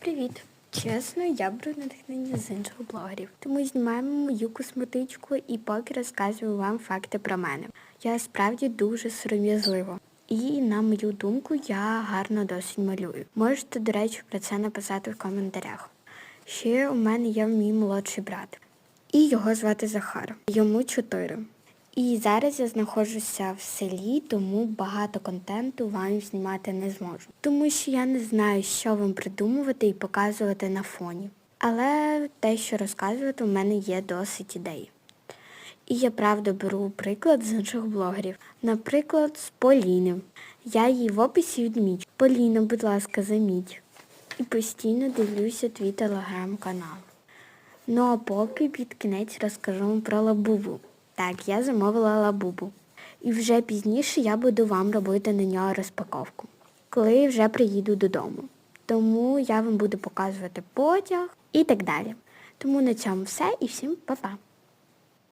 Привіт! Чесно, я беру натхнення з інших блогерів. Тому знімаємо мою косметичку і поки розказую вам факти про мене. Я справді дуже сором'язлива. І на мою думку, я гарно досить малюю. Можете, до речі, про це написати в коментарях. Ще у мене є мій молодший брат. І його звати Захар. Йому 4. І зараз я знаходжуся в селі, тому багато контенту вам знімати не зможу. Тому що я не знаю, що вам придумувати і показувати на фоні. Але те, що розказувати, у мене є досить ідей. І я правда беру приклад з інших блогерів. Наприклад, з Поліни. Я її в описі відмічу. Поліна, будь ласка, заміть. І постійно дивлюся твій телеграм-канал. Ну а поки під кінець розкажу вам про лабубу. Так, я замовила лабубу. І вже пізніше я буду вам робити на нього розпаковку, коли вже приїду додому. Тому я вам буду показувати потяг і так далі. Тому на цьому все і всім па-па.